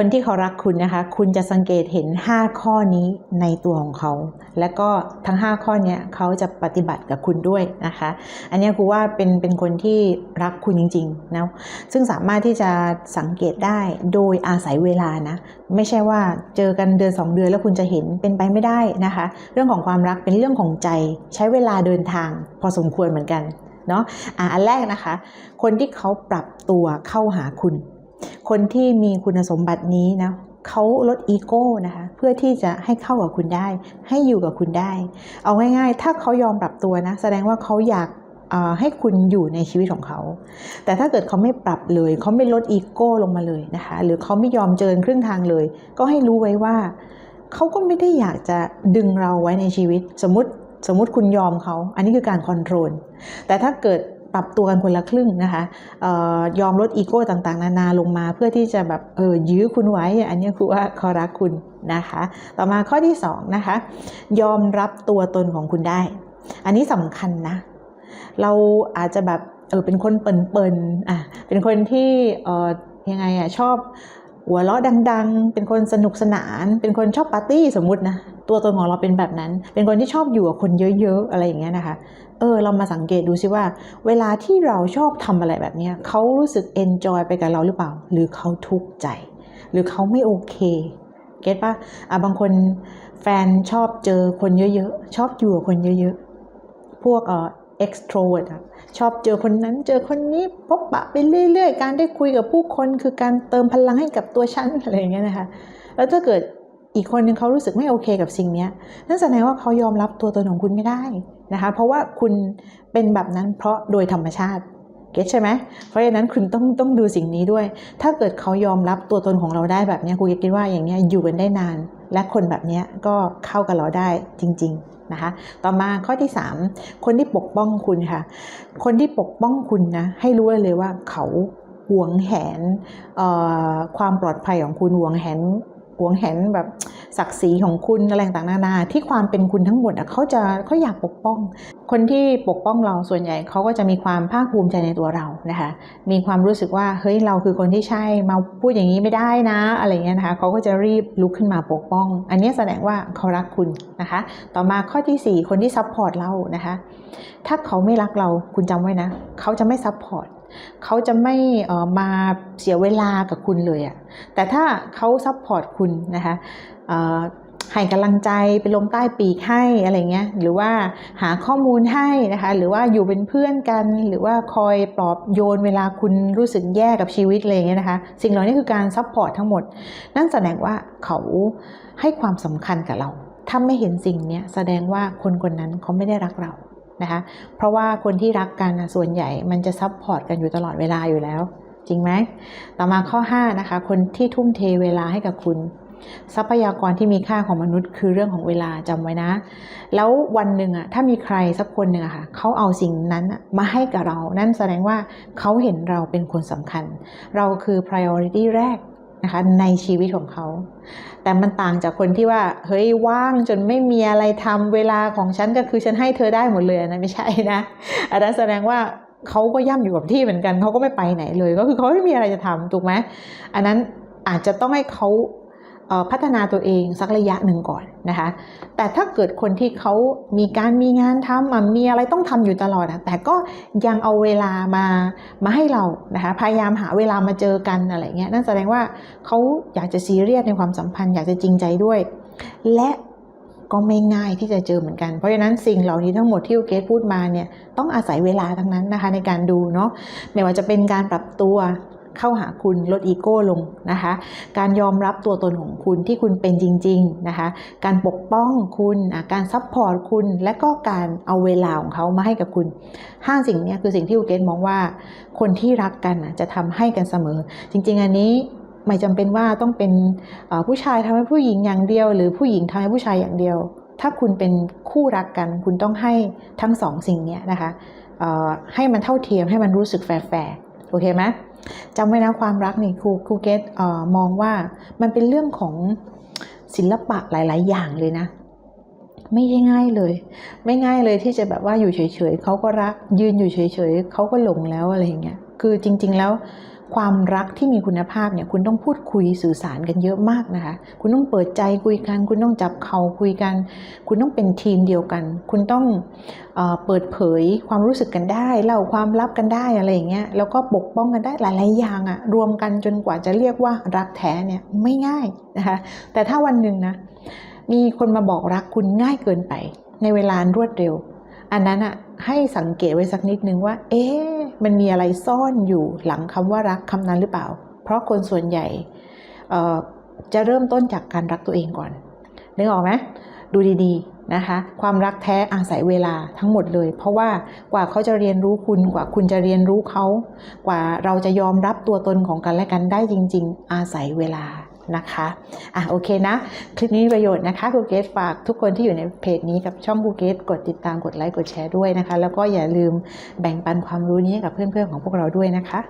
คนที่เขารักคุณนะคะ คุณจะสังเกตเห็น 5 ข้อนี้ในตัวของเขา และก็ทั้ง 5 ข้อนี้เขาจะปฏิบัติกับคุณด้วยนะคะ อันนี้ครูว่าเป็นเป็นคนที่รักคุณจริงๆนะซึ่งสามารถที่จะสังเกตได้โดยอาศัยเวลานะ ไม่ใช่ว่าเจอกันเดือน 2 เดือนแล้วคุณจะเห็นเป็นไปไม่ได้นะคะ เรื่องของความรักเป็นเรื่องของใจใช้เวลาเดินทาง พอสมควรเหมือนกันเนาะอันแรกนะคะ คนที่เขาปรับตัวเข้าหาคุณ คนที่มีคุณสมบัตินี้นะเขาลดอีโก้นะคะ เพื่อที่จะให้เข้ากับคุณได้ ให้อยู่กับคุณได้ เอาง่ายๆ ถ้าเขายอมปรับตัวนะ แสดงว่าเขาอยากให้คุณอยู่ในชีวิตของเขา แต่ถ้าเกิดเขาไม่ปรับเลย เขาไม่ลดอีโก้ลงมาเลยนะคะ หรือเขาไม่ยอมเจินครึ่งทางเลย ก็ให้รู้ไว้ว่า เขาก็ไม่ได้อยากจะดึงเราไว้ในชีวิต สมมติสมมติคุณยอมเขา อันนี้คือการคอนโทรล แต่ถ้าเกิด ปรับตัวกันคนละครึ่งนะคะออยอมลดอีโก้ต่างๆ นานาลงมาเพื่อที่จะแบบเออยื้อคุณไว้ อันนี้คือว่าเขารักคุณนะคะ ต่อมาข้อที่สองนะคะยอมรับตัวตนของคุณได้ อันนี้สำคัญนะ เราอาจจะแบบเออเป็นคนเปิ่นๆอะเป็นคนที่เออยังไงอะชอบ หัวเราะดัง ๆ เป็นคนสนุกสนาน เป็นคนชอบปาร์ตี้สมมุตินะตัวตนของเราเป็นแบบนั้น เป็นคนที่ชอบอยู่กับคนเยอะๆอะไรอย่างเงี้ยนะคะ เออเรามาสังเกตดูซิว่า เวลาที่เราชอบทำอะไรแบบเนี้ยเขารู้สึกเอนจอยไปกับเราหรือเปล่า หรือเขาทุกข์ใจ หรือเขาไม่โอเคเก็ตปะอะบางคนแฟนชอบเจอคนเยอะๆชอบอยู่กับคนเยอะๆพวกเออ extrovert ชอบเจอคนนั้นเจอคนนี้พบปะไปเรื่อยๆ การได้คุยกับผู้คนคือการเติมพลังให้กับตัวฉันอะไรอย่างเงี้ยนะคะ แล้วถ้าเกิดอีกคนนึงเขารู้สึกไม่โอเคกับสิ่งนี้นั่นแสดงว่าเขายอมรับตัวตนของคุณไม่ได้นะคะ เพราะว่าคุณเป็นแบบนั้นเพราะโดยธรรมชาติ เก็ตใช่ไหมเพราะฉะนั้นคุณต้องต้องดูสิ่งนี้ด้วย ถ้าเกิดเขายอมรับตัวตนของเราได้แบบนี้ครูคิดว่าอย่างนี้อยู่กันได้นาน และคนแบบนี้ก็เข้ากับเราได้จริง ๆนะคะ ต่อมาข้อที่ 3 คนที่ปกป้องคุณค่ะ คนที่ปกป้องคุณนะให้รู้เลยว่าเขาหวงแหนความปลอดภัยของคุณหวงแหน หวงแหนแบบศักดิ์ศรีของคุณอะไรต่างๆนานา ที่ความเป็นคุณทั้งหมดเขาจะเขาอยากปกป้อง คนที่ปกป้องเราส่วนใหญ่เขาก็จะมีความภาคภูมิใจในตัวเรานะคะมีความรู้สึกว่าเฮ้ยเราคือคนที่ใช่มาพูดอย่างนี้ไม่ได้นะอะไรเงี้ยนะคะเขาก็จะรีบลุกขึ้นมาปกป้อง อันนี้แสดงว่าเขารักคุณนะคะ ต่อมาข้อที่ 4 คนที่ซัพพอร์ตเรานะคะถ้าเขาไม่รักเราคุณจำไว้นะเขาจะไม่ซัพพอร์ต เขาจะไม่มาเสียเวลากับคุณเลยอะแต่ถ้าเขาซัพพอร์ตคุณนะคะให้กำลังใจไปลมใต้ปีกให้อะไรเงี้ยหรือว่าหาข้อมูลให้นะคะหรือว่าอยู่เป็นเพื่อนกัน หรือว่าคอยปลอบโยนเวลาคุณรู้สึกแย่กับชีวิตอะไรเงี้ยนะคะสิ่งเหล่านี้คือการซัพพอร์ตทั้งหมด นั่นแสดงว่าเขาให้ความสำคัญกับเรา ถ้าไม่เห็นสิ่งนี้แสดงว่าคนคนนั้นเขาไม่ได้รักเรา นะคะเพราะว่าคนที่รักกันส่วนใหญ่มันจะซัพพอร์ตกันอยู่ตลอดเวลาอยู่แล้ว จริงไหมต่อมาข้อ5นะคะคนที่ทุ่มเทเวลาให้กับคุณ ทรัพยากรที่มีค่าของมนุษย์คือเรื่องของเวลาจำไว้นะ แล้ววันหนึ่งอะถ้ามีใครสักคนหนึ่งอะค่ะเขาเอาสิ่งนั้นมาให้กับเรา นั่นแสดงว่าเขาเห็นเราเป็นคนสำคัญ เราคือ priority แรก นะคะในชีวิตของเขา แต่มันต่างจากคนที่ว่า เฮ้ยว่างจนไม่มีอะไรทำเวลาของฉันก็คือฉันให้เธอได้หมดเลยนะไม่ใช่นะอันนั้นแสดงว่าเขาก็ย่ำอยู่กับที่เหมือนกันเขาก็ไม่ไปไหนเลย ก็คือเขาไม่มีอะไรจะทำถูกไหมอันนั้นอาจจะต้องให้เขา พัฒนาตัวเองสักระยะหนึ่งก่อนนะคะ แต่ถ้าเกิดคนที่เขามีการมีงานทำมีอะไรต้องทำอยู่ตลอด แต่ก็ยังเอาเวลามามาให้เรานะคะ พยายามหาเวลามาเจอกันอะไรเงี้ย นั่นแสดงว่าเขาอยากจะซีเรียสในความสัมพันธ์ อยากจะจริงใจด้วย และก็ไม่ง่ายที่จะเจอเหมือนกัน เพราะฉะนั้นสิ่งเหล่านี้ทั้งหมดที่โอเกสพูดมาเนี่ยต้องอาศัยเวลาทั้งนั้นนะคะในการดูเนาะ ไม่ว่าจะเป็นการปรับตัว เข้าหาคุณลดอีโก้ลงนะคะ การยอมรับตัวตนของคุณที่คุณเป็นจริงๆนะคะ การปกป้องคุณการซัพพอร์ตคุณ และก็การเอาเวลาของเขามาให้กับคุณห้าสิ่งนี้คือสิ่งที่โอเกสมองว่าคนที่รักกันจะทำให้กันเสมอ จริง ๆ อันนี้ไม่จำเป็นว่าต้องเป็นผู้ชายทำให้ผู้หญิงอย่างเดียว หรือผู้หญิงทำให้ผู้ชายอย่างเดียว ถ้าคุณเป็นคู่รักกัน คุณต้องให้ทั้งสองสิ่งนี้นะคะให้มันเท่าเทียมให้มันรู้สึกแฟร์ โอเคไหมจำไว้นะความรักนี่ครูครูเกตเอ่อมองว่ามันเป็นเรื่องของศิลปะหลาย ๆ อย่างเลยนะ ไม่ใช่ง่ายเลย ไม่ง่ายเลยที่จะแบบว่าอยู่เฉย ๆเขาก็รักยืนอยู่เฉย ๆเขาก็หลงแล้วอะไรอย่างเงี้ยคือจริง ๆ แล้ว ความรักที่มีคุณภาพเนี่ยคุณต้องพูดคุยสื่อสารกันเยอะมากนะคะ คุณต้องเปิดใจคุยกัน คุณต้องจับเขาคุยกัน คุณต้องเป็นทีมเดียวกัน คุณต้องเออเปิดเผยความรู้สึกกันได้เล่าความลับกันได้อะไรอย่างเงี้ยแล้วก็ปกป้องกันได้หลายๆอย่างอะรวมกันจนกว่าจะเรียกว่ารักแท้เนี่ยไม่ง่ายนะคะแต่ถ้าวันหนึ่งนะมีคนมาบอกรักคุณง่ายเกินไป ในเวลารวดเร็ว อันนั้นอะให้สังเกตไว้สักนิดนึงว่า เอ๊ะ มันมีอะไรซ่อนอยู่หลังคำว่ารักคำนั้นหรือเปล่า เพราะคนส่วนใหญ่จะเริ่มต้นจากการรักตัวเองก่อนนึกออกไหมดูดีๆนะคะความรักแท้อาศัยเวลาทั้งหมดเลย เพราะว่ากว่าเขาจะเรียนรู้คุณกว่าคุณจะเรียนรู้เขา กว่าเราจะยอมรับตัวตนของกันและกันได้จริง ๆ อาศัยเวลา นะคะอะโอเคนะ คลิปนี้มีประโยชน์นะคะกูเกสฝากทุกคนที่อยู่ในเพจนี้กับช่องกูเกสกดติดตามกดไลค์กดแชร์ด้วยนะคะ แล้วก็อย่าลืมแบ่งปันความรู้นี้กับเพื่อนๆของพวกเราด้วยนะคะ